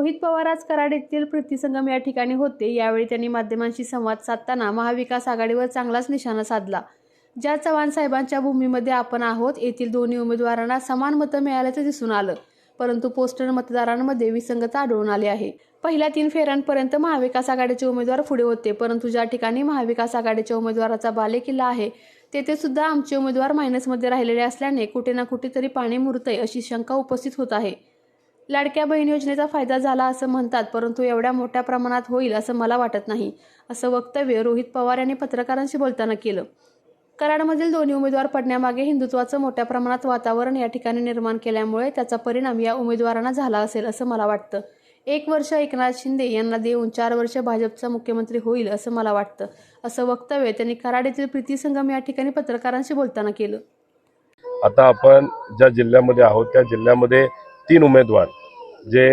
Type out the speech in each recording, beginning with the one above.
रोहित पवार आज कराड येथील प्रतिसंगम या ठिकाणी होते. यावेळी त्यांनी माध्यमांशी संवाद साधताना महाविकास आघाडीवर चांगलाच निशाणा साधला. ज्या चव्हाण साहेबांच्या भूमीमध्ये आपण आहोत येथील दोन्ही उमेदवारांना समान मतं मिळाल्याचं दिसून आलं. परंतु पोस्टर मतदारांमध्ये विसंगता आढळून आली आहे. पहिल्या तीन फेऱ्यांपर्यंत महाविकास आघाडीचे उमेदवार पुढे होते परंतु ज्या ठिकाणी महाविकास आघाडीच्या उमेदवाराचा बालेकिल्ला आहे तेथे सुद्धा आमचे उमेदवार मायनसमध्ये राहिलेले असल्याने कुठे ना कुठेतरी पाणी मुरतंय अशी शंका उपस्थित होत आहे. लाडक्या बहीण योजनेचा फायदा झाला असं म्हणतात परंतु एवढ्या मोठ्या प्रमाणात होईल असं मला वाटत नाही असं वक्तव्य रोहित पवार यांनी पत्रकारांशी बोलताना केलं. कराडमधील दोन्ही उमेदवार पडण्यामागे हिंदुत्वाचं मोठ्या प्रमाणात वातावरण या ठिकाणी निर्माण केल्यामुळे त्याचा परिणाम या उमेदवारांना झाला असेल असं मला वाटतं. एक वर्ष एकनाथ शिंदे यांना देऊन चार वर्ष भाजपचा मुख्यमंत्री होईल असं मला वाटतं असं वक्तव्य त्यांनी कराड येथील प्रीती संगम या ठिकाणी पत्रकारांशी बोलताना केलं. आता आपण ज्या जिल्ह्यामध्ये आहोत त्या जिल्ह्यामध्ये तीन उमेदवार जे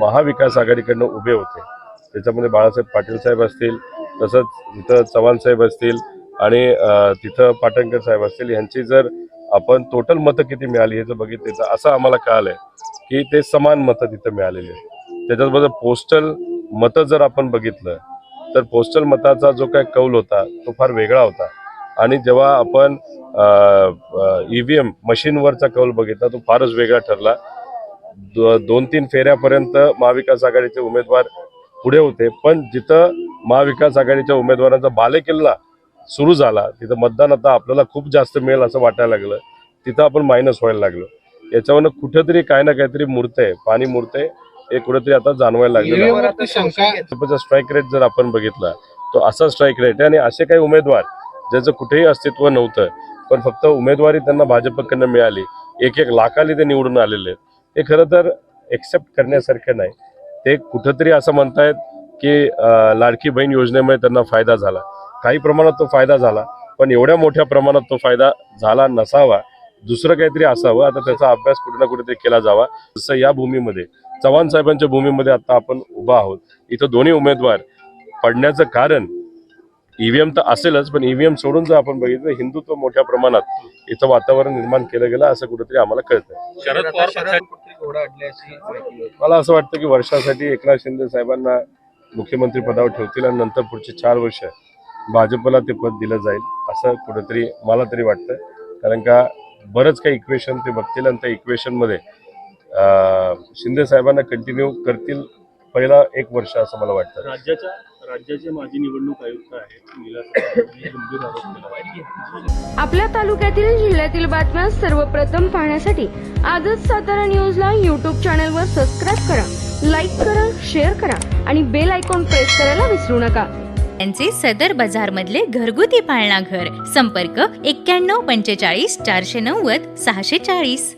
महाविकास आघाडीकडनं उभे होते त्याच्यामध्ये बाळासाहेब पाटील साहेब असतील तसंच इथं चव्हाण साहेब असतील आणि तिथं पाटणकर साहेब असतील यांची जर आपण टोटल मतं किती मिळाली हे जर बघितले तर असं आम्हाला कळालंय की ते समान मतं तिथं मिळालेली आहेत. त्याच्याचबरोबर पोस्टल मतं जर आपण बघितलं तर पोस्टल मताचा जो काय कौल होता तो फार वेगळा होता. आणि जेव्हा आपण ई व्ही एम मशीनवरचा कौल बघितला तो फारच वेगळा ठरला. दो- दोन तीन फेऱ्यापर्यंत महाविकास आघाडीचे उमेदवार पुढे होते. पण जिथं महाविकास आघाडीच्या उमेदवारांचा बालेकिल्ला सुरू झाला तिथं मतदान आता आपल्याला खूप जास्त मिळेल असं वाटायला लागलं. तिथं आपण मायनस व्हायला लागलो. याच्यावरनं कुठेतरी काय ना काहीतरी मूर्तय पाणी मूर्तय हे कुठेतरी आता जाणवायला आहे. भाजपचा स्ट्राईक रेट जर आपण बघितला तो असा स्ट्राईक रेट आहे. आणि असे काही उमेदवार ज्याचं कुठेही अस्तित्व नव्हतं पण फक्त उमेदवारी त्यांना भाजपकडनं मिळाली. एक एक लाखाली ते निवडून आलेले. आहेत हे खरं तर एक्सेप्ट करण्यासारखं नाही. ते कुठंतरी असं म्हणतायत की लाडकी बहीण योजनेमुळे त्यांना फायदा झाला. काही प्रमाणात तो फायदा झाला पण एवढ्या मोठ्या प्रमाणात तो फायदा झाला नसावा दुसरं काहीतरी असावं आता त्याचा अभ्यास कुठे ना कुठेतरी केला जावा. जसं या भूमीमध्ये चव्हाण साहेबांच्या भूमीमध्ये आता आपण उभा आहोत. इथं दोन्ही उमेदवार पडण्याचं कारण ईव्हीएम तर असेलच पण ईव्हीएम सोडून जर आपण बघितलं हिंदुत्व मोठ्या प्रमाणात इथं वातावरण निर्माण केलं गेलं असं कुठेतरी आम्हाला कळतं शरद पवार माहिती मला असं वाटतं की वर्षासाठी एकनाथ शिंदे साहेबांना मुख्यमंत्री पदावर ठेवतील आणि नंतर पुढचे चार वर्ष भाजपला ते पद दिलं जाईल असं कुठंतरी मला तरी वाटतं. कारण का बरंच काही इक्वेशन ते बघतील आणि त्या इक्वेशनमध्ये शिंदे साहेबांना कंटिन्यू करतील पहिला एक वर्ष असं मला वाटतं. राज्याच्या राज्याचे माजी निवडणूक आयुक्त आहेत आपल्या तालुक्यातील जिल्ह्यातील बातम्या सर्वप्रथम पाहण्यासाठी आजच सातारा न्यूजला यूट्यूब चॅनलवर सबस्क्राईब करा लाईक करा शेअर करा आणि बेल आयकॉन प्रेस करायला विसरू नका. यांचे सदर बाजार मधले घरगुती पाळणा घर संपर्क एक्क्याण्णव पंचेचाळीस चारशे नव्वद सहाशे चाळीस.